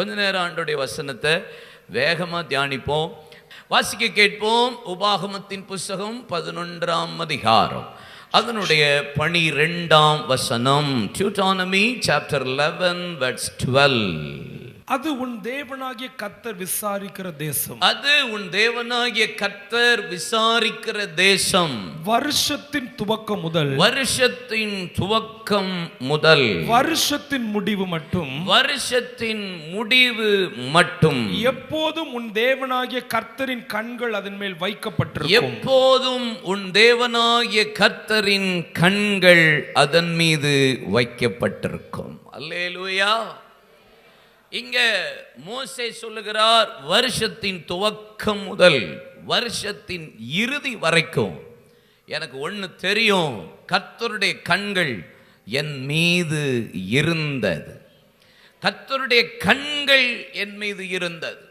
கொஞ்ச நேரம் ஆண்டுடைய வசனத்தை வேகமாக தியானிப்போம். வாசிக்க கேட்போம். உபாகமத்தின் புஸ்தகம் பதினொன்றாம் அதிகாரம். அதனுடைய பனிரெண்டாம் வசனம். Deuteronomy chapter eleven verses twelve அது உன் தேவனாகிய கத்தர் விசாரிக்கிற தேசம். அது உன் தேவனாகிய கர்த்தர் விசாரிக்கிற தேசம். வருஷத்தின் துவக்கம் முதல். வருஷத்தின் துவக்கம் முதல். வருஷத்தின் முடிவு மட்டும். வருஷத்தின் முடிவு மட்டும். எப்போதும் உன் தேவனாகிய கர்த்தரின் கண்கள் அதன் மேல் வைக்கப்பட்டிருக்கும். எப்போதும் உன் தேவனாகிய கர்த்தரின் கண்கள் அதன் மீது வைக்கப்பட்டிருக்கும். அல்லேலூயா. இங்க மோசே சொல்லுகிறார் வருஷத்தின் துவக்கம் முதல் வருஷத்தின் இறுதி வரைக்கும் எனக்கு ஒன்று தெரியும் கத்தருடைய கண்கள் என் மீது இருந்தது. கத்தருடைய கண்கள் என் மீது இருந்தது.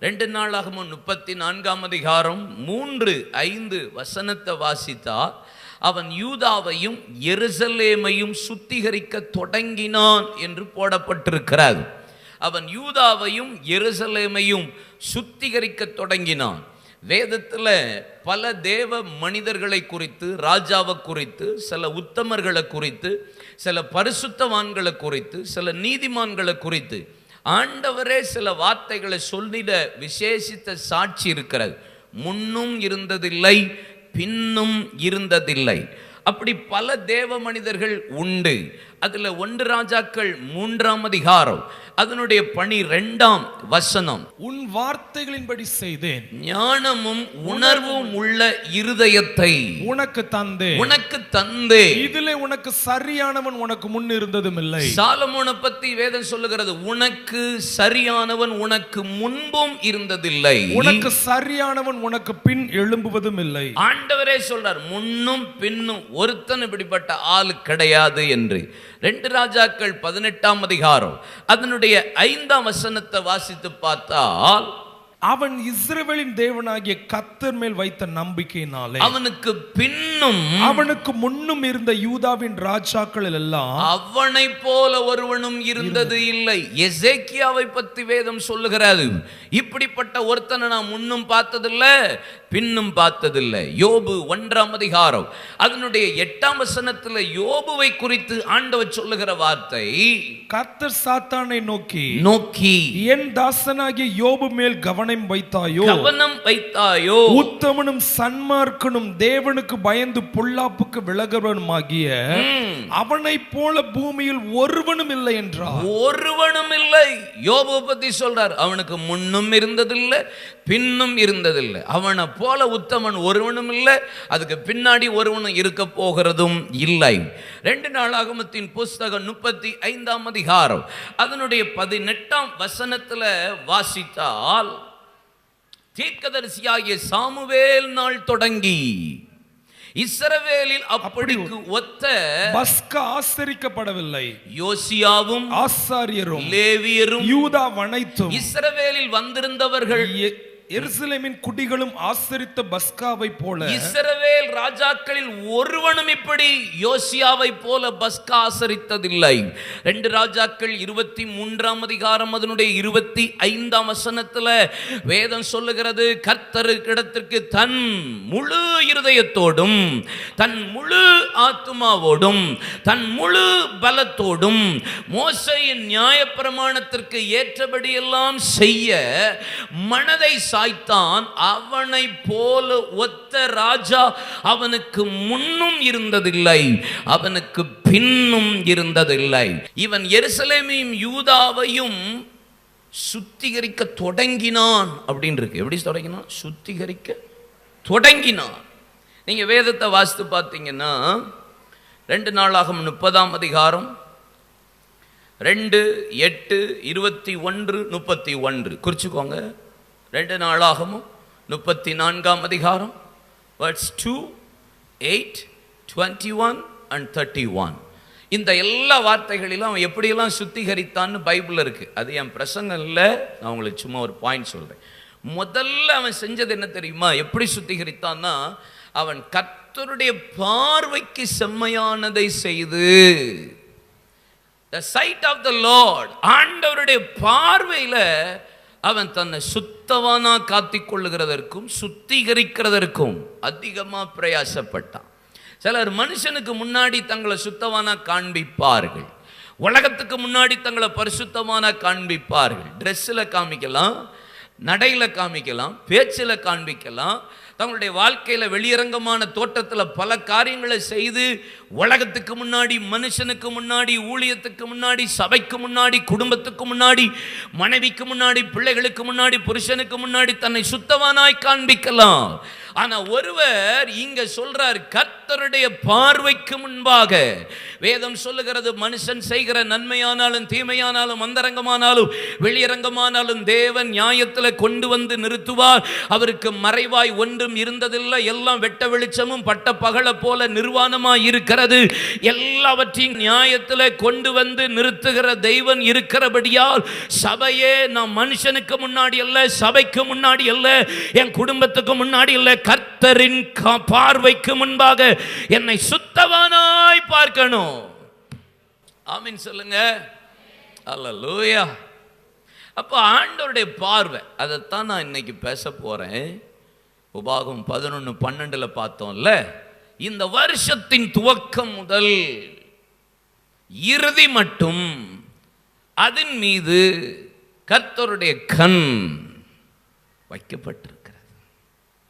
ரெண்டு நாளாகவும் முப்பத்தி நான்காம் அதிகாரம் மூன்று ஐந்து வசனத்தை வாசித்தார் அவன் யூதாவையும் எருசலேமையும் சுத்திகரிக்க தொடங்கினான் என்று போடப்பட்டிருக்கிறது. அவன் யூதாவையும் எருசலேமையும் சுத்திகரிக்க தொடங்கினான். வேதத்தில் பல தேவ மனிதர்களை குறித்து ராஜாவை குறித்து சில உத்தமர்களை குறித்து சில பரிசுத்தவான்களை குறித்து சில நீதிமான்களை குறித்து ஆண்டவரே சில வார்த்தைகளை சொல்லிட விசேஷித்த சாட்சி இருக்கிறது. முன்னும் இருந்ததில்லை பின்னும் இருந்ததில்லை. அப்படி பல தேவ மனிதர்கள் உண்டு. அதுல ஒன்று ராஜாக்கள் மூன்றாம் அதிகாரம். அதனுடைய பணி ரெண்டாம் வசனம். உன் வார்த்தைகளின்படி செய்தேன். ஞானமும் உணர்வும் உள்ள இருதயத்தை. உனக்கு தந்தேன். உனக்கு தந்தே இதிலே உனக்கு சரியானவன் உனக்கு முன் இருந்ததும் இல்லை சாலமோனை பத்தி வேதம் சொல்லுகிறது உனக்கு சரியானவன் உனக்கு முன்பும் இருந்ததில்லை. உனக்கு சரியானவன் உனக்கு பின் எழும்புவதும் இல்லை ஆண்டவரே சொல்றார் முன்னும் பின்னும் ஒருத்தன் இப்படிப்பட்ட ஆள் கிடையாது என்று. ரெண்டு ராஜாக்கள் பதினெட்டாம் அதிகாரம். அதனுடைய ஐந்தாம் வசனத்தை வாசித்து பார்த்தால் அவன் இஸ்ரவேலின் தேவனாகிய கத்தர் மேல் வைத்த நம்பிக்கையினாலே அவனுக்கு பின்னும் அவனுக்கு முன்னும் இருந்த யூதாவின் ராஜாக்கள் எல்லாம் அவனை போல ஒருவனும் இருந்தது இல்லை. எசேக்கியாவை பத்தி வேதம் சொல்லுகிறது இப்படிப்பட்ட ஒருத்தனை நான் முன்னும் பார்த்ததில்ல. பின்னும் பார்த்ததில்லை. யோபு ஒன்றாம் அதிகாரம். அதனுடைய எட்டாம் வசனத்துல யோபுவை குறித்து ஆண்டவர் சொல்லுகிற வார்த்தை கர்த்தர் சாத்தானை நோக்கி நோக்கி என் தாசனாகிய யோபு மேல் கவனம் வைத்தாயோ? கவனம் வைத்தாயோ? உத்தமனும் சன்மார்க்கனும் தேவனுக்கு பயந்து பொல்லாப்புக்கு விலகிறவனுமாகிய அவனைப் போல பூமியில் ஒருவனும் இல்லை என்றார். ஒருவனும் இல்லை. யோபு பத்தி சொல்றார் அவனுக்கு முன்னும் இருந்ததில்லை பின்னும் இருந்ததில்லை. அவனை போல உத்தமன் ஒருவனும் இல்லை அதுக்கு பின்னாடி ஒருவனும் இருக்க போகிறதும் இல்லை. ரெண்டு நாளாகமத்தின் புஸ்தகம் முப்பத்தி ஐந்தாம் அதிகாரம் அதனுடைய பதினெட்டாம் வசனத்துல வாசித்தால் தீர்க்கதரிசியாகிய சாமுவேல் நாள் தொடங்கி இஸ்ரவேலில் அப்படிக்கு ஒத்த பஸ்கா ஆசரிக்கப்படவில்லை. யோசியாவும் ஆசாரியரும் லேவியரும் யூதா வனைத்தும் இஸ்ரவேலில் வந்திருந்தவர்கள் எருசலேமின் குடிகளும் ஆசரித்த பஸ்காவை போல இஸ்ரவேல் ராஜாக்களில் ஒருவனும் இப்படி யோசியாவை போல பஸ்கா ஆசரித்ததில்லை. ரெண்டு ராஜாக்கள் இருபத்தி மூன்றாம் அதிகாரம் அதனுடைய இருபத்தி ஐந்தாம் வசனத்துல வேதம் சொல்லுகிறது கர்த்தருக்கிடத்திற்கு தன் முழு இருதயத்தோடும் தன் முழு ஆத்மாவோடும் தன் முழு பலத்தோடும் மோசையின் நியாயப்பிரமாணத்திற்கு ஏற்றபடியெல்லாம் செய்ய மனதை சாய்த்தான் அவனை போல ஒத்த ராஜா அவனுக்கு முன்னும் இருந்ததில்லை அவனுக்கு பின்னும் இருந்ததில்லை. இவன் எருசலேமையும் யூதாவையும் சுத்திகரிக்க தொடங்கினான் அப்படின்னு இருக்கு. எப்படி தொடங்கினான்? சுத்திகரிக்க தொடங்கினான். நீங்க வேதத்தை வாசித்து பார்த்தீங்கன்னா ரெண்டு நாளாகும் முப்பதாம் அதிகாரம் ரெண்டு எட்டு இருபத்தி ஒன்று முப்பத்தி ஒன்று. குறிச்சுக்கோங்க. ரெண்டு நாளாகவும் முப்பத்தி நான்காம் அதிகாரம் verses two eight twenty one and thirty one இந்த எல்லா வார்த்தைகளிலும் அவன் எப்படியெல்லாம் சுத்திகரித்தான்னு பைபிளில் இருக்குது அது என் பிரசங்கம் இல்லை நான் உங்களுக்கு சும்மா ஒரு பாயிண்ட் சொல்கிறேன் முதல்ல அவன் செஞ்சது என்ன தெரியுமா? எப்படி சுத்திகரித்தான்னா அவன் கத்தருடைய பார்வைக்கு செம்மையானதை செய்து the sight of the lord ஆண்டவருடைய பார்வையில் அவன் தன்னை சுத்தவானா காத்தி கொள்ளுகிறதற்கும் சுத்திகரிக்கிறதற்கும் அதிகமாக பிரயாசப்பட்டான். சிலர் மனுஷனுக்கு முன்னாடி தங்களை சுத்தவானா காண்பிப்பார்கள். உலகத்துக்கு முன்னாடி தங்களை பரிசுத்தமான காண்பிப்பார்கள். ட்ரெஸ்ஸில் காமிக்கலாம் நடையில் காமிக்கலாம் பேச்சில் காண்பிக்கலாம் தங்களுடைய வாழ்க்கையில் வெளியரங்கமான தோற்றத்தில் பல காரியங்களை செய்து உலகத்துக்கு முன்னாடி மனுஷனுக்கு முன்னாடி ஊழியத்துக்கு முன்னாடி சபைக்கு முன்னாடி குடும்பத்துக்கு முன்னாடி மனைவிக்கு முன்னாடி பிள்ளைகளுக்கு முன்னாடி புருஷனுக்கு முன்னாடி தன்னை சுத்தவானாய் காண்பிக்கலாம். ஆனா ஒருவர் இங்க சொல்றார் கர்த்தருடைய பார்வைக்கு முன்பாக. வேதம் சொல்லுகிறது மனுஷன் செய்கிற நன்மையானாலும் தீமையானாலும் அந்தரங்கமானாலும் வெளியரங்கமானாலும் தேவன் நியாயத்தில் கொண்டு வந்து நிறுத்துவார். அவருக்கு மறைவாய் ஒன்றும் இருந்ததில்லை. எல்லாம் வெட்ட வெளிச்சமும் பட்ட பகல போல நிர்வாணமாக இருக்கிறது. எல்லாவற்றையும் நியாயத்தில் கொண்டு வந்து நிறுத்துகிற தெய்வன் இருக்கிறபடியால் சபையே நான் மனுஷனுக்கு முன்னாடி அல்ல சபைக்கு முன்னாடி அல்ல என் குடும்பத்துக்கு முன்னாடி இல்லை கர்த்தரின் கா- பார்வைக்கு முன்பாக என்னை சுத்தவானாய் பார்க்கணும். ஆமீன் சொல்லுங்க. அல்லேலூயா. அப்போ ஆண்டவருடைய பார்வை அதைத்தான் நான் இன்னைக்கு பேச போகிறேன் உபாகம் பதினொன்று பன்னெண்டில் பார்த்தோம்ல. இந்த வருஷத்தின் துவக்கம் முதல் இறுதி மட்டும் அதன் மீது கர்த்தருடைய கண் வைக்கப்பட்டிருக்கிறது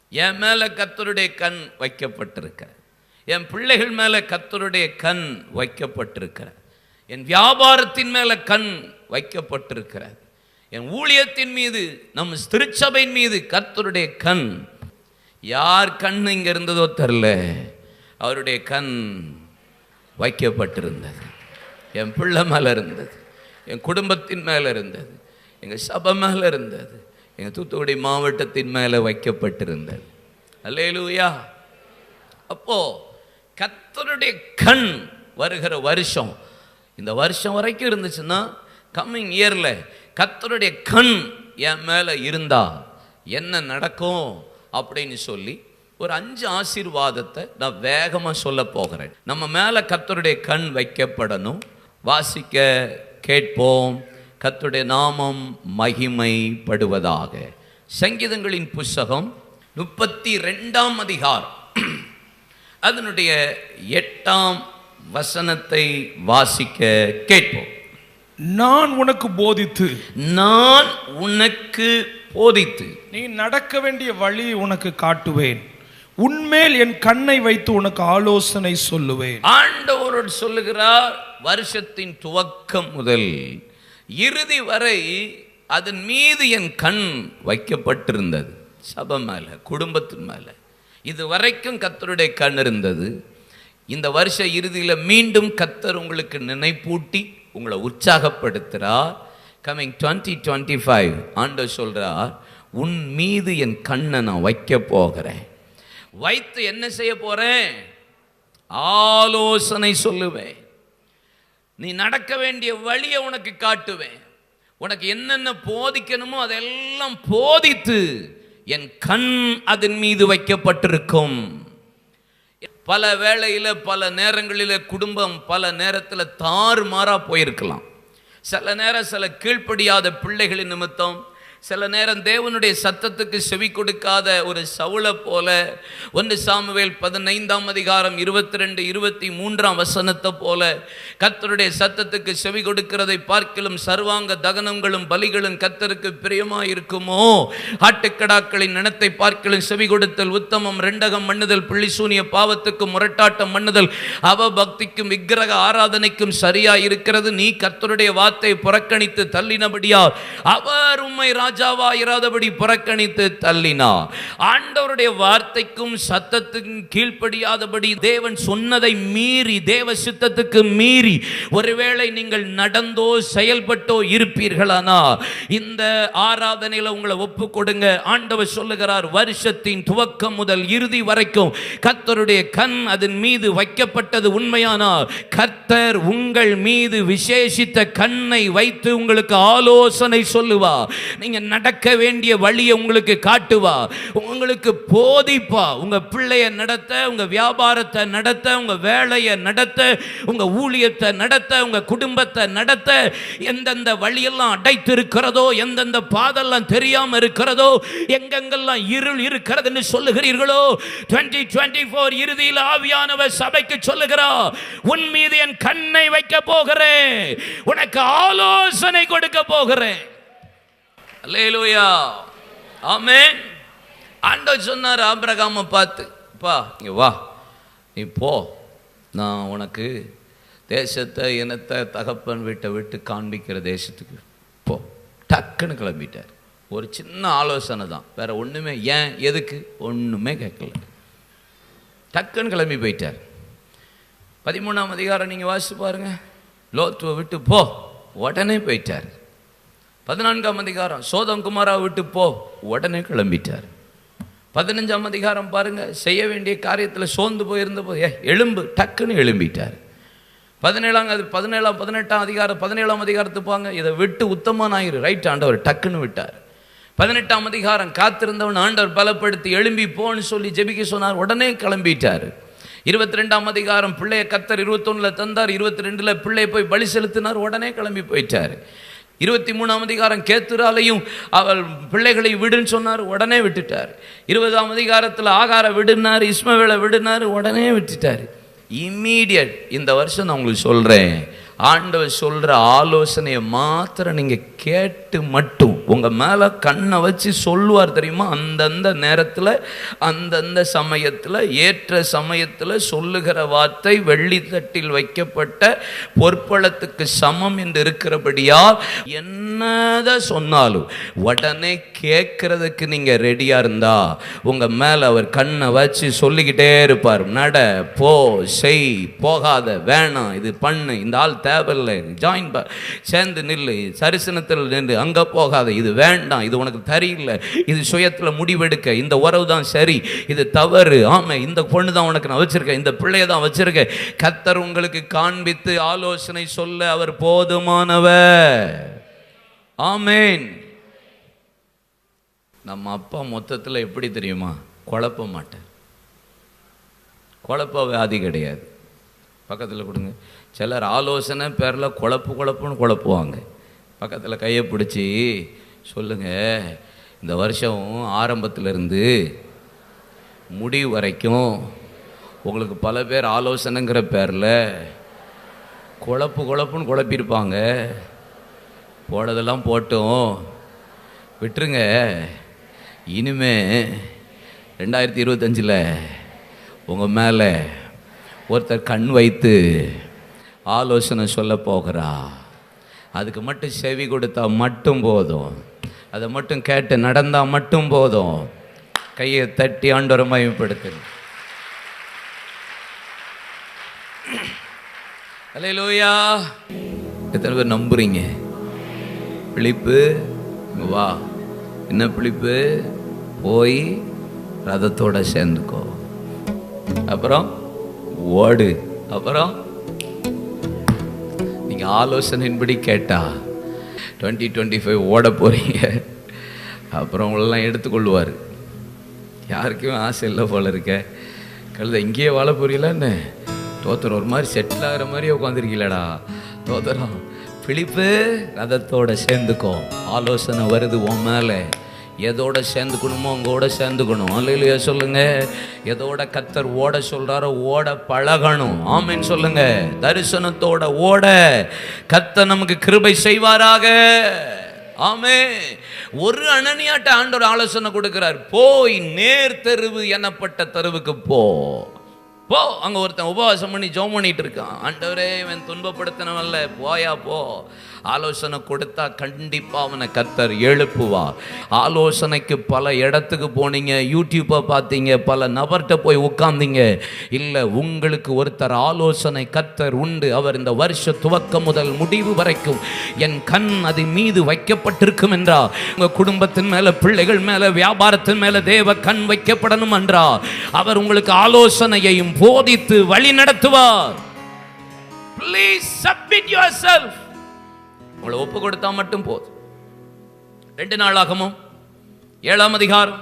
என் மேலே கத்தருடைய கண் வைக்கப்பட்டிருக்க என் பிள்ளைகள் மேலே கத்தருடைய கண் வைக்கப்பட்டிருக்கிற என் வியாபாரத்தின் மேலே கண் வைக்கப்பட்டிருக்கிறது. என் ஊழியத்தின் மீது நம் திருச்சபையின் மீது கத்தருடைய கண். யார் கண் இங்கே இருந்ததோ தெரில அவருடைய கண் வைக்கப்பட்டிருந்தது. என் பிள்ளை மேலே இருந்தது. என் குடும்பத்தின் மேலே இருந்தது. எங்கள் சபை மேலே இருந்தது. எங்கள் தூத்துக்குடி மாவட்டத்தின் மேலே வைக்கப்பட்டிருந்தது. அல்லேலூயா. அப்போது கத்தருடைய கண் வருகிற வருஷம் இந்த வருஷம் வரைக்கும் இருந்துச்சுன்னா கம்மிங் இயரில் கத்தருடைய கண் என் மேலே இருந்தா என்ன நடக்கும் அப்படின்னு சொல்லி ஒரு அஞ்சு ஆசீர்வாதத்தை நான் வேகமாக சொல்ல போகிறேன். நம்ம மேலே கத்தருடைய கண் வைக்கப்படணும். வாசிக்க கேட்போம். கர்த்தருடைய நாமம் மகிமைப்படுவதாக. சங்கீதங்களின் புஸ்தகம் முப்பத்தி ரெண்டாம் அதிகாரம். அதனுடைய எட்டாம் வசனத்தை வாசிக்க கேட்போம். நான் உனக்கு போதித்து நான் உனக்கு போதித்து. நீ நடக்க வேண்டிய வழி உனக்கு காட்டுவேன். உன்மேல் என் கண்ணை வைத்து உனக்கு ஆலோசனை சொல்லுவேன். ஆண்டவரோடு சொல்லுகிறார் வருஷத்தின் துவக்கம் முதல். இறுதி வரை அதன் மீது என் கண் வைக்கப்பட்டிருந்தது. சபை மேலே குடும்பத்தின் மேலே. இது வரைக்கும் கத்தருடைய கண் இருந்தது. இந்த வருஷ இறுதியில் மீண்டும் கத்தர் உங்களுக்கு நினைப்பூட்டி உங்களை உற்சாகப்படுத்துகிறார் கம்மிங் டுவெண்ட்டி டுவெண்ட்டி ஃபைவ் ஆண்டவர் சொல்கிறார் உன் மீது என் கண்ணை நான் வைக்க போகிறேன். வைத்து என்ன செய்ய போகிறேன் ஆலோசனை சொல்லுவேன். நீ நடக்க வேண்டிய வழியை உனக்கு காட்டுவேன். உனக்கு என்னென்ன போதிக்கணுமோ அதெல்லாம் போதித்து என் கண் அதன் மீது வைக்கப்பட்டிருக்கும். பல வேளையில் பல நேரங்களில் குடும்பம் பல நேரத்தில் தாறுமாறாக போயிருக்கலாம். சில நேரம் சில கீழ்ப்படியாத பிள்ளைகளின் நிமித்தம் சில நேரம் தேவனுடைய சத்தத்துக்கு செவி கொடுக்காத ஒரு சவுளை போல ஒன்று சாமுவேல் பதினைந்தாம் அதிகாரம் இருபத்தி ரெண்டு இருபத்தி மூன்றாம் வசனத்தை போல கத்தருடைய சத்தத்துக்கு செவி கொடுக்கிறதை பார்க்கிலும் சர்வாங்க தகனங்களும் பலிகளும் கத்தருக்கு பிரியமா இருக்குமோ ஆட்டுக்கடாக்களின் நினத்தை பார்க்கிலும் செவி கொடுத்தல் உத்தமம் ரெண்டகம் மண்ணுதல் பிள்ளிசூனிய பாவத்துக்கும் முரட்டாட்டம் மண்ணுதல் அவ பக்திக்கும் விக்கிரக ஆராதனைக்கும் சரியா இருக்கிறது நீ கத்தருடைய வார்த்தை புறக்கணித்து தள்ளினபடியா அவர் உண்மை ராஜ இராதபடி புறக்கணித்து தள்ளினார். ஆண்டவருடைய வார்த்தைக்கும் சத்தத்துக்கும் கீழ்ப்படியாதபடி தேவன் சொன்னதை மீறி தேவ சித்தத்துக்கு மீறி ஒருவேளை நீங்கள் நடந்தோ செயல்பட்டோ இருப்பீர்களானா? இந்த ஆராதனையில் உங்களை ஒப்பு கொடுங்க. ஆண்டவர் சொல்லுகிறார் வருஷத்தின் துவக்கம் முதல் இறுதி வரைக்கும் கர்த்தருடைய கண் அதன் மீது வைக்கப்பட்டது உண்மையானால் கர்த்தர் உங்கள் மீது விசேஷித்த கண்ணை வைத்து உங்களுக்கு ஆலோசனை சொல்லுவா நீங்க நீங்கள் நடக்க வேண்டிய வழியை உங்களுக்கு காட்டுவா. உங்களுக்கு போதிப்பா. உங்க பிள்ளையை நடத்த உங்க வியாபாரத்தை நடத்த உங்க வேலையை நடத்த உங்க ஊழியத்தை நடத்த உங்க குடும்பத்தை நடத்த எந்தெந்த வழியெல்லாம் அடைத்து இருக்கிறதோ எந்தெந்த பாதெல்லாம் தெரியாம இருக்கிறதோ எங்கெங்கெல்லாம் இருள் இருக்கிறதுன்னு சொல்லுகிறீர்களோ 2024 இறுதியில் ஆவியானவர் சபைக்கு சொல்லுகிறா உன் மீது என் கண்ணை வைக்க போகிறேன். உனக்கு ஆலோசனை கொடுக்க போகிறேன். அல்லேலூயா ஆமேன் ஆண்டவர் சொன்னார் ஆபிரகாமை பார்த்து பா இங்கே வா. நீ போ. நான் உனக்கு தேசத்தை இனத்தை தகப்பன் வீட்டை விட்டு காண்பிக்கிற தேசத்துக்கு போ. டக்குன்னு கிளம்பிட்டார். ஒரு சின்ன ஆலோசனை தான். வேற ஒன்றுமே ஏன்? எதுக்கு? ஒன்றுமே கேட்கல. டக்குன்னு கிளம்பி போயிட்டார். பதிமூணாம் அதிகாரம் நீங்கள் வாசித்து பாருங்கள் லோத்துவை விட்டு போ. உடனே போயிட்டார். பதினான்காம் அதிகாரம் சோதம் குமாரா விட்டு போ. உடனே கிளம்பிட்டார். பதினஞ்சாம் அதிகாரம் பாருங்க செய்ய வேண்டிய காரியத்தில் சோர்ந்து போயிருந்த போது ஏ எலும்பு டக்குன்னு எழும்பிட்டார். பதினேழாம் அது பதினேழாம் பதினெட்டாம் அதிகாரம் பதினேழாம் அதிகாரத்து போங்க. இதை விட்டு உத்தமன் ஆயிரு ரைட் ஆண்டவர் டக்குன்னு விட்டார். பதினெட்டாம் அதிகாரம் காத்திருந்தவன் ஆண்டவர் பலப்படுத்தி எழும்பி போன்னு சொல்லி ஜெபிக்க சொன்னார். உடனே கிளம்பிட்டார். இருபத்தி ரெண்டாம் அதிகாரம் பிள்ளைய கத்தர் இருபத்தொன்னில் தந்தார். இருபத்தி ரெண்டில் பிள்ளையை போய் பலி செலுத்தினார். உடனே கிளம்பி போயிட்டார். இருபத்தி மூணாம் அதிகாரம் கேத்துராலையும் அவள் பிள்ளைகளை விடுன்னு சொன்னார் உடனே விட்டுட்டார். இருபதாம் அதிகாரத்தில் ஆகார விடுனார் இஸ்மவேலை விடுனார் உடனே விட்டுட்டார். இம்மீடியட் இந்த வருஷம் நான் உங்களுக்கு சொல்கிறேன் ஆண்டவர் சொல்கிற ஆலோசனையை மாத்திரம் நீங்கள் கேட்டு மட்டும். உங்கள் மேலே கண்ணை வச்சு சொல்லுவார் தெரியுமா? அந்தந்த நேரத்தில் அந்தந்த சமயத்தில் ஏற்ற சமயத்தில் சொல்லுகிற வார்த்தை வெள்ளித்தட்டில் வைக்கப்பட்ட பொற்பளத்துக்கு சமம் என்று இருக்கிறபடியால் என்னதான் சொன்னாலும் உடனே கேட்கறதுக்கு நீங்கள் ரெடியாக இருந்தா உங்கள் மேலே அவர் கண்ணை வச்சு சொல்லிக்கிட்டே இருப்பார். நட போ செய் போகாத வேணாம் இது பண்ணு இந்த ஆள் தேவையில்லை. ஜாயின் ப சேர்ந்து நில்லு. சரிசனத்தில் நின்று அங்கே போகாத. இது வேண்டாம். இது உனக்கு தெரியல இது சுயத்தில் முடிவெடுக்க. இந்த உறவு தான் சரி. இது தவறு. ஆமாம் இந்த பொண்ணு தான் உனக்கு நான் வச்சிருக்கேன் இந்த பிள்ளைய தான் வச்சிருக்கேன் கத்தர் உங்களுக்கு காண்பித்து ஆலோசனை சொல்ல அவர் போதுமானவர். ஆமேன். நம்ம அப்பா மொத்தத்தில் எப்படி தெரியுமா? குழப்ப மாட்டேன் குழப்ப வியாதி கிடையாது. பக்கத்தில் கொடுங்க. சிலர் ஆலோசனை பேரில் குழப்பு குழப்புன்னு குழப்புவாங்க. பக்கத்தில் கையை பிடிச்சி சொல்லுங்கள் இந்த வருஷம் ஆரம்பத்திலிருந்து முடிவு வரைக்கும் உங்களுக்கு பல பேர் ஆலோசனைங்கிற பேரில் குழப்பு குழப்புன்னு குழப்பியிருப்பாங்க. போடதெல்லாம் போட்டும். விட்டுருங்க. இனிமே ரெண்டாயிரத்தி இருபத்தஞ்சில் உங்கள் மேலே ஒருத்தர் கண் வைத்து ஆலோசனை சொல்ல போகிறா. அதுக்கு மட்டும் செவி கொடுத்தா மட்டும் போதும். அதை மட்டும் கேட்டு நடந்தால் மட்டும் போதும். கையை தட்டி ஆண்டோரை மயப்படுத்துங்க லோயா எத்தனை பேர் நம்புறீங்க? பிழிப்பு வா. என்ன பிழிப்பு? போய் ரதத்தோட சேர்ந்துக்கோ. அப்புறம் ஓடு. அப்புறம் ஆலோசனையின்படி கேட்டா டுவெண்ட்டி டுவெண்ட்டி ஃபைவ் ஓட போகிறீங்க அப்புறம் உங்களெல்லாம் எடுத்துக்கொள்வார். யாருக்குமே ஆசை இல்லை போல இருக்க. கழுத இங்கேயே வாழ போறீங்களான்னு தோத்தர் ஒரு மாதிரி செட்டில் ஆகிற மாதிரியே உட்காந்துருக்கீங்களடா தோத்தரம் பிழிப்பு ரதத்தோட சேர்ந்துக்கோ. ஆலோசனை வருது உன் மேலே. எதோட சேர்ந்துக்கணுமோ உங்களோட சேர்ந்துக்கணும். அல்லையிலையா சொல்லுங்க. எதோட கத்தர் ஓட சொல்கிறாரோ ஓட பழகணும். ஆமின்னு சொல்லுங்க. தரிசனத்தோட ஓட கத்தர் நமக்கு கிருபை செய்வாராக. ஆமே ஒரு அனனியாட்ட ஆண்டவர் ஆலோசனை கொடுக்கிறார். போய் நேர் தெருவு எனப்பட்ட தெருவுக்கு போ. போ அங்கே ஒருத்தன் உபவாசம் பண்ணி ஜோம் பண்ணிட்டு இருக்கான். ஆண்டவரே இவன் துன்பப்படுத்தினவன்ல போயா போ. ஆலோசனை கொடுத்தா கண்டிப்பாக அவனை கத்தர் எழுப்புவா ஆலோசனைக்கு பல இடத்துக்கு போனீங்க யூடியூப்பை பார்த்தீங்க பல நபர்கிட்ட போய் உட்காந்தீங்க இல்லை உங்களுக்கு ஒருத்தர் ஆலோசனை கத்தர் உண்டு. அவர் இந்த வருஷ துவக்கம் முதல் முடிவு வரைக்கும் என் கண் அது மீது வைக்கப்பட்டிருக்கும் என்றா. உங்கள் குடும்பத்தின் மேலே பிள்ளைகள் மேலே வியாபாரத்தின் மேலே தேவ கண் வைக்கப்படணும் என்றா. அவர் உங்களுக்கு ஆலோசனையையும் போதித்து வழி நடத்துவார். ப்ளீஸ் சப்மிட் யுவர் செல்ஃப் உங்களை ஒப்பு கொடுத்தா மட்டும் போதும். ரெண்டு நாளாகமும் ஏழாம் அதிகாரம்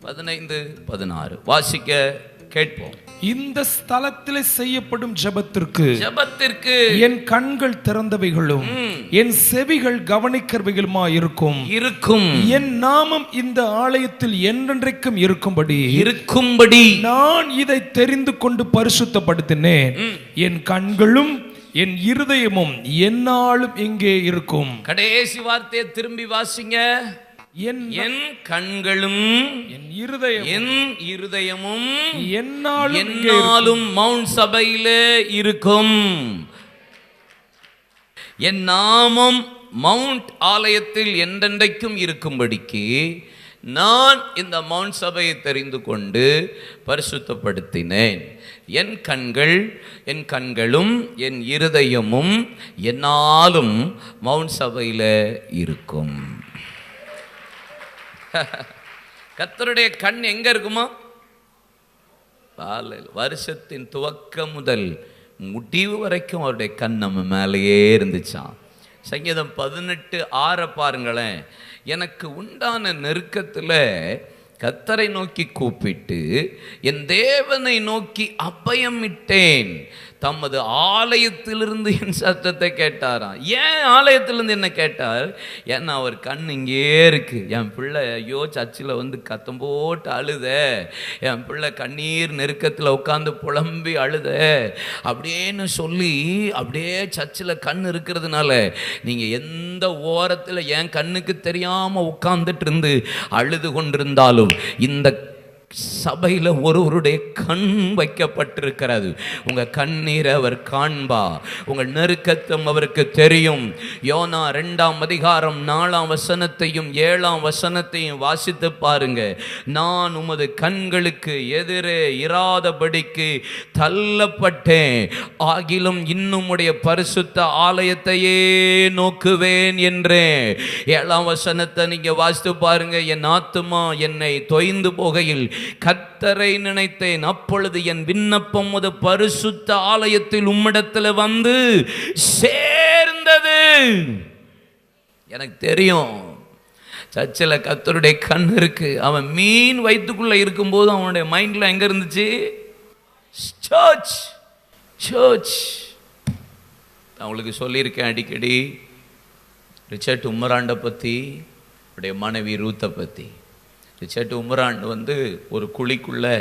பதினைந்து பதினாறு. வாசிக்க கேட்போம். இந்த ஸ்தலத்திலே செய்யப்படும் ஜெபத்திற்கு ஜெபத்திற்கு என் கண்கள் திறந்தவைகளும் என் செவிகள் கவனிக்கிறவைகளுமா இருக்கும். இருக்கும். என் நாமம் இந்த ஆலயத்தில் என்றென்றைக்கும் இருக்கும்படி இருக்கும்படி நான் இதை தெரிந்து கொண்டு பரிசுத்தப்படுத்தினேன். என் கண்களும் என் இருதயமும் என்னாலும் இங்கே இருக்கும். கடைசி வார்த்தையை திரும்பி வாசிங்க. என் கண்களும் என் இருதயம் என் இருதயமும் என்னாலும் என்னாலும் மவுண்ட் சபையிலே இருக்கும். என் நாமம் மவுண்ட் ஆலயத்தில் என்றென்றைக்கும் இருக்கும்படிக்கு நான் இந்த மவுண்ட் சபையை தெரிந்து கொண்டு பரிசுத்தப்படுத்தினேன். என் கண்கள் என் கண்களும் என் இருதயமும் என்னாலும் மவுண்ட் சபையில் இருக்கும். கத்தருடைய கண் எங்க இருக்குமா? காலையில் வருஷத்தின் துவக்கம் முதல் முடிவு வரைக்கும் அவருடைய கண் நம்ம மேலேயே இருந்துச்சான் சங்கீதம் பதினெட்டு ஆற பாருங்களேன். எனக்கு உண்டான நெருக்கத்தில் கத்தரை நோக்கி கூப்பிட்டு என் தேவனை நோக்கி அபயமிட்டேன் தமது ஆலயத்திலிருந்து என் சத்தத்தை கேட்டாராம். ஏன் ஆலயத்திலிருந்து என்ன கேட்டார்? ஏன்னா அவர் கண் இங்கே இருக்கு. என் பிள்ளை ஐயோ சர்ச்சில் வந்து கத்தம் போட்டு அழுத. என் பிள்ளை கண்ணீர் நெருக்கத்தில் உட்காந்து புலம்பி அழுத. அப்படின்னு சொல்லி அப்படியே சர்ச்சில் கண் இருக்கிறதுனால நீங்கள் எந்த ஓரத்தில் என் கண்ணுக்கு தெரியாமல் உட்காந்துட்டு இருந்து அழுது கொண்டிருந்தாலும் இந்த சபையில் ஒருவருடைய கண் வைக்கப்பட்டிருக்கிறது. உங்கள் கண்ணீரை அவர் காண்பா. உங்கள் நெருக்கத்தும் அவருக்கு தெரியும். யோனா ரெண்டாம் அதிகாரம் நாலாம் வசனத்தையும் ஏழாம் வசனத்தையும் வாசித்து பாருங்க. நான் உமது கண்களுக்கு எதிரே இராதபடிக்கு தள்ளப்பட்டேன். ஆகிலும் இன்னும் உடைய பரிசுத்த ஆலயத்தையே நோக்குவேன் என்றேன். ஏழாம் வசனத்தை நீங்கள் வாசித்து பாருங்க. என் ஆத்துமா என்னை தொய்ந்து போகையில் கத்தரை நினைத்தேன். அப்பொழுது என் விண்ணப்பம் அது பரிசுத்த ஆலயத்தில் உம்மிடத்தில் வந்து சேர்ந்தது. எனக்கு தெரியும். சர்ச்சில் கத்தருடைய கண் இருக்கு. அவன் மீன் வயிற்றுக்குள்ள இருக்கும்போது அவனுடைய மைண்ட்ல எங்க இருந்துச்சு? சர்ச் சர்ச் அவங்களுக்கு சொல்லியிருக்கேன் அடிக்கடி. ரிச்சர்ட் உம்மராண்டை பற்றி அவருடைய மனைவி ரூத்தை பற்றி சேட்டு உமரான் வந்து ஒரு குழிக்குள்ளே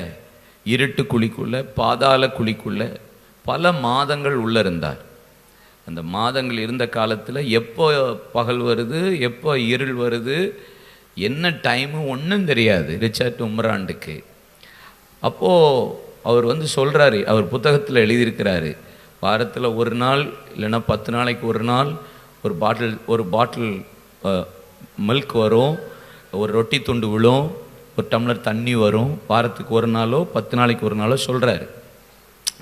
இருட்டு குழிக்குள்ளே பாதாள குழிக்குள்ளே பல மாதங்கள் உள்ள இருந்தார். அந்த மாதங்கள் இருந்த காலத்தில் எப்போ பகல் வருது எப்போ இருள் வருது என்ன டைமு ஒன்றும் தெரியாது ரிச்சர்ட் உம்ராண்டுக்கு அப்போது அவர் வந்து சொல்கிறாரு அவர் புத்தகத்தில் எழுதியிருக்கிறாரு வாரத்தில் ஒரு நாள் இல்லைன்னா பத்து நாளைக்கு ஒரு நாள் ஒரு பாட்டில் ஒரு பாட்டில் மில்க் வரும் ஒரு ரொட்டி துண்டு விழும் ஒரு டம்ளர் தண்ணி வரும் வாரத்துக்கு ஒரு நாளோ பத்து நாளைக்கு ஒரு நாளோ சொல்கிறாரு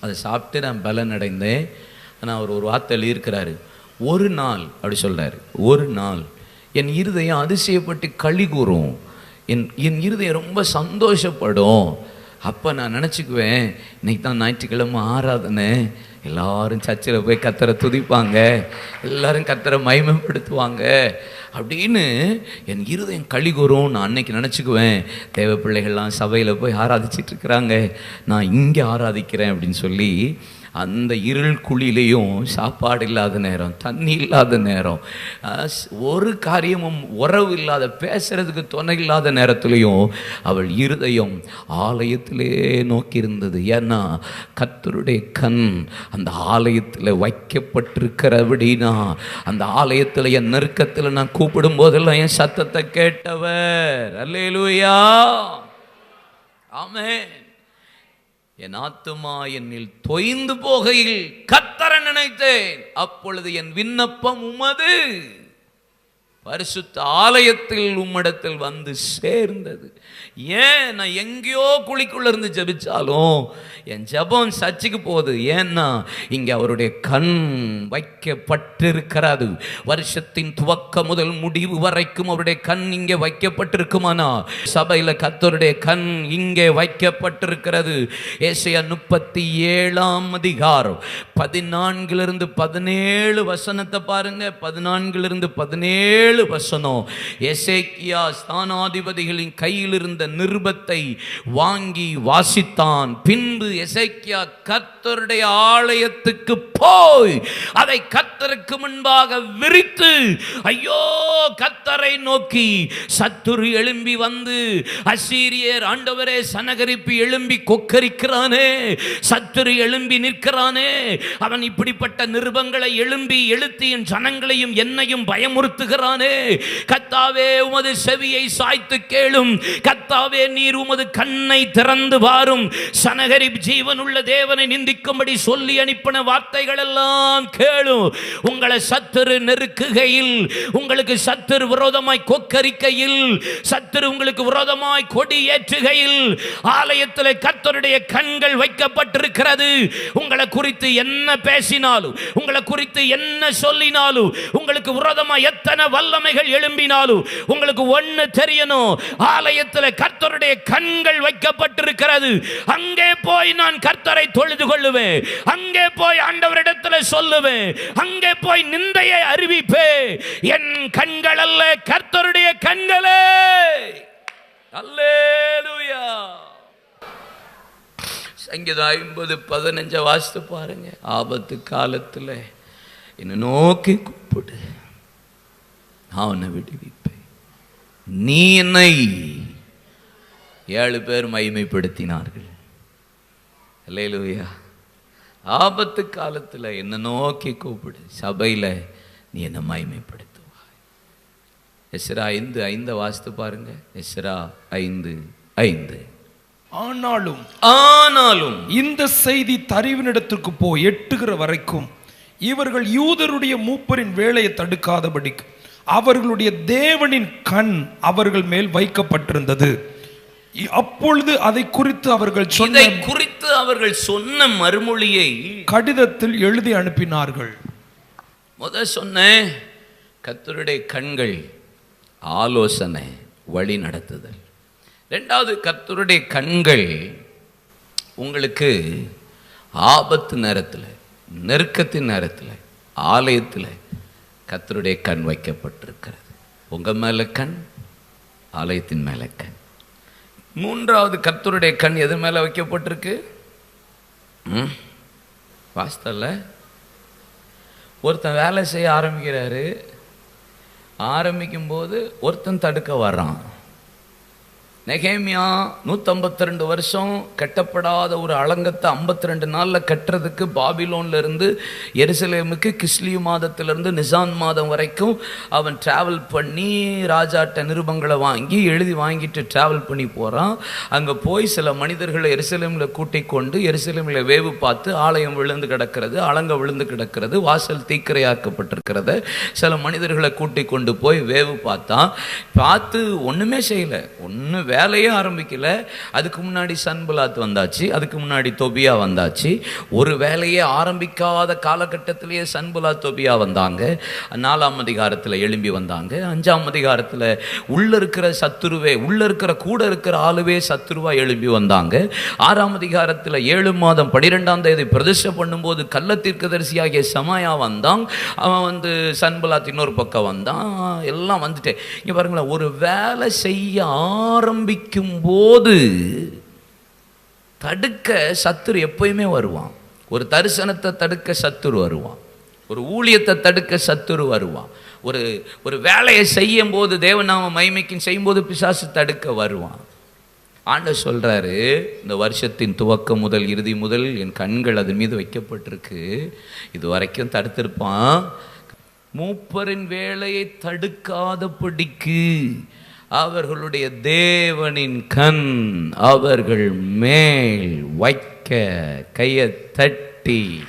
அதை சாப்பிட்டு நான் பலன் அடைந்தேன் ஆனால் அவர் ஒரு வார்த்தை எழுதியிருக்கிறாரு. ஒரு நாள் அப்படி சொல்கிறாரு ஒரு நாள். என் இருதயம் அதிசயப்பட்டு களி கூறும். என் என் இருதயம் ரொம்ப சந்தோஷப்படும். அப்போ நான் நினச்சிக்குவேன் இன்னைக்கு தான் ஞாயிற்றுக்கிழமை ஆராதனை. எல்லாரும் சர்ச்சில் போய் கத்தரை துதிப்பாங்க எல்லாரும் கத்தரை மயமப்படுத்துவாங்க அப்படின்னு என் இருதயம் கழிகூறும் நான் அன்னைக்கு நினச்சிக்குவேன் தேவ பிள்ளைகள்லாம் சபையில் போய் ஆராதிச்சிட்டு இருக்கிறாங்க. நான் இங்கே ஆராதிக்கிறேன் அப்படின்னு சொல்லி அந்த இருள் குழியிலையும் சாப்பாடு இல்லாத நேரம் தண்ணி இல்லாத நேரம் ஒரு காரியமும் உறவு இல்லாத பேசுறதுக்கு துணை இல்லாத நேரத்துலையும் அவள் இருதயம் ஆலயத்திலே நோக்கியிருந்தது. ஏன்னா கத்தருடைய கண் அந்த ஆலயத்தில் வைக்கப்பட்டிருக்கிறபடினா அந்த ஆலயத்தில் என் நெருக்கத்தில் நான் கூப்பிடும் போதெல்லாம் என் சத்தத்தை கேட்டவர். அல்லேலூயா. ஆமே என் ஆத்துமா என்னில் தொய்ந்து போகையில் கத்தர நினைத்தேன். அப்பொழுது என் விண்ணப்பம் உமது. பரிசுத்த ஆலயத்தில் உம்மிடத்தில் வந்து சேர்ந்தது. ஏன் நான் எங்கேயோ குழிக்குள்ள இருந்து ஜெபிச்சாலும் என் ஜெபம் சர்ச்சுக்கு போகுது. ஏன்னா இங்கே அவருடைய கண் வைக்கப்பட்டிருக்கிறாது. வருஷத்தின் துவக்கம் முதல் முடிவு வரைக்கும் அவருடைய கண் இங்கே வைக்கப்பட்டிருக்குமானா? சபையில் கத்தருடைய கண் இங்கே வைக்கப்பட்டிருக்கிறது. ஏசையா முப்பத்தி ஏழாம் அதிகாரம். பதினான்கிலிருந்து பதினேழு வசனத்தை பாருங்க. பதினான்கிலிருந்து பதினேழு வசனம். எசேக்கியா ஸ்தானாதிபதிகளின் கையில் இருந்த நிருபத்தை வாங்கி வாசித்தான். பின்பு எசைக்கியா கத்தருடைய ஆலயத்துக்கு போய் அதை கத்தருக்கு முன்பாக விரித்து ஐயோ கத்தரை நோக்கி சத்துரு எழும்பி வந்து அசீரியர் ஆண்டவரே சனகரிப்பு எழும்பி கொக்கரிக்கிறானே சத்துரு எழும்பி நிற்கிறானே அவன் இப்படிப்பட்ட நிருபங்களை எழும்பி எழுத்தியின் சனங்களையும் ஜனங்களையும் என்னையும் பயமுறுத்துகிறானே கத்தாவே உமது செவியை சாய்த்து கேளும் கத்த கர்த்தாவே நீர் உமது கண்ணை திறந்து வாரும். சனகரி ஜீவனுள்ள தேவனை நிந்திக்கும்படி சொல்லி அனுப்பின வார்த்தைகள் எல்லாம் கேளும் உங்களை சத்துரு நெருக்குகையில் உங்களுக்கு சத்துரு விரோதமாய் கொக்கரிக்கையில் சத்துரு உங்களுக்கு விரோதமாய் கொடி ஏற்றுகையில் ஆலயத்தில் கர்த்தருடைய கண்கள் வைக்கப்பட்டிருக்கிறது. உங்களை குறித்து என்ன பேசினாலும் உங்களை குறித்து என்ன சொல்லினாலும் உங்களுக்கு விரோதமா எத்தனை வல்லமைகள் எழும்பினாலும் உங்களுக்கு ஒண்ணு தெரியணும். ஆலயத்தில் கர்த்தருடைய கண்கள் வைக்கப்பட்டிருக்கிறது. அங்கே போய் நான் கர்த்தரை தொழுது கொள்ளுவேன். அங்கே போய் ஆண்டவரிடத்தில் சொல்லுவேன். அங்கே போய் நிந்தையை அறிவிப்பே என் கண்கள் அல்ல கர்த்தருடைய கண்களே. அல்லேலூயா. சங்கீதம் ஐம்பது பதினஞ்ச வாசித்து பாருங்க. ஆபத்து காலத்தில் என்னை நோக்கி கூப்பிடு. நான் உன்னை விடுவிப்பேன். நீ என்னை ஏழு பேர் மகிமைப்படுத்தினார்கள். அல்லேலூயா. ஆபத்து காலத்தில் என்னை நோக்கி கூப்பிடு. சபையில் நீ என்னை மகிமைப்படுத்துவாய். எஸ்ரா ஐந்து ஐந்தை வாசித்து பாருங்க. எஸ்ரா ஐந்து ஐந்து. ஆனாலும் ஆனாலும் இந்த செய்தி தரிவினிடத்திற்கு போய் எட்டுகிற வரைக்கும் இவர்கள் யூதருடைய மூப்பரின் வேலையை தடுக்காதபடிக்கு அவர்களுடைய தேவனின் கண் அவர்கள் மேல் வைக்கப்பட்டிருந்தது. அப்பொழுது அதை குறித்து அவர்கள் சொன்ன இதை குறித்து அவர்கள் சொன்ன மறுமொழியை கடிதத்தில் எழுதி அனுப்பினார்கள். முத சொன்ன கர்த்தருடைய கண்கள் ஆலோசனை வழி நடத்துதல். ரெண்டாவது கர்த்தருடைய கண்கள் உங்களுக்கு ஆபத்து நேரத்தில் நெருக்கத்தின் நேரத்தில் ஆலயத்தில் கர்த்தருடைய கண் வைக்கப்பட்டிருக்கிறது. உங்கள் மேலே கண் ஆலயத்தின் மேலே கண். மூன்றாவது கர்த்தருடைய கண் எது மேலே வைக்கப்பட்டிருக்கு? ம்? வாஸ்தல்ல. ஒருத்தன் வேலை செய்ய ஆரம்பிக்கிறாரு. ஆரம்பிக்கும்போது ஒருத்தன் தடுக்க வர்றான். நெகேமியா நூற்றம்பத்தி ரெண்டு வருஷம் கட்டப்படாத ஒரு அலங்கத்தை ஐம்பத்தி ரெண்டு நாளில் கட்டுறதுக்கு பாபிலோன்ல இருந்து எருசலேமுக்கு கிஸ்லியு மாதத்திலிருந்து நிசான் மாதம் வரைக்கும் அவன் டிராவல் பண்ணி ராஜாட்ட நிருபங்களை வாங்கி எழுதி வாங்கிட்டு டிராவல் பண்ணி போகிறான் அங்கே போய் சில மனிதர்களை எருசலேமில் கூட்டிக் கொண்டு எருசலேமில் வேவு பார்த்து ஆலயம் விழுந்து கிடக்கிறது அலங்க விழுந்து கிடக்கிறது வாசல் தீக்கிரையாக்கப்பட்டிருக்கிறத சில மனிதர்களை கூட்டிக் கொண்டு போய் வேவு பார்த்தான். பார்த்து ஒன்றுமே செய்யலை. ஒன்றும் வேலையே ஆரம்பிக்கல. அதுக்கு முன்னாடி சன்பிளாத் வந்தாச்சு அதுக்கு முன்னாடி தொபியா வந்தாச்சு. ஒரு வேலையே ஆரம்பிக்காத காலகட்டத்திலேயே சன்பலாத் தொபியா வந்தாங்க. நாலாம் அதிகாரத்தில் எழும்பி வந்தாங்க. அஞ்சாம் அதிகாரத்தில் உள்ள இருக்கிற சத்துருவே உள்ள இருக்கிற கூட இருக்கிற ஆளுவே சத்துருவா எழும்பி வந்தாங்க. ஆறாம் அதிகாரத்தில் ஏழு மாதம் பனிரெண்டாம் தேதி பிரதிஷ்டை பண்ணும்போது கள்ளத்தீர்க்கதரிசியாகிய சமாயா வந்தான். அவன் வந்து சன்புலாத் இன்னொரு பக்கம் வந்தான். எல்லாம் வந்துட்டேன். இங்கே பாருங்களேன் ஒரு வேலை செய்ய ஆரம்பிக்கும் போது தடுக்க சத்துரு எப்பயுமே வருவான். ஒரு தரிசனத்தை தடுக்க சத்துரு வருவான். ஒரு ஊழியத்தை தடுக்க சத்துரு வருவான். ஒரு ஒரு வேலையை செய்யும் போது தேவநாம மைமைக்கும் செய்யும்போது பிசாசு தடுக்க வருவான். ஆண்ட சொல்றாரு இந்த வருஷத்தின் துவக்கம் முதல் இறுதி முதல் என் கண்கள் அதன் மீது வைக்கப்பட்டிருக்கு. இது வரைக்கும் தடுத்திருப்பான். மூப்பரின் வேலையை தடுக்காதபடிக்கு அவர்களுடைய தேவனின் கண் அவர்கள் மேல் வைக்க கையை தட்டி.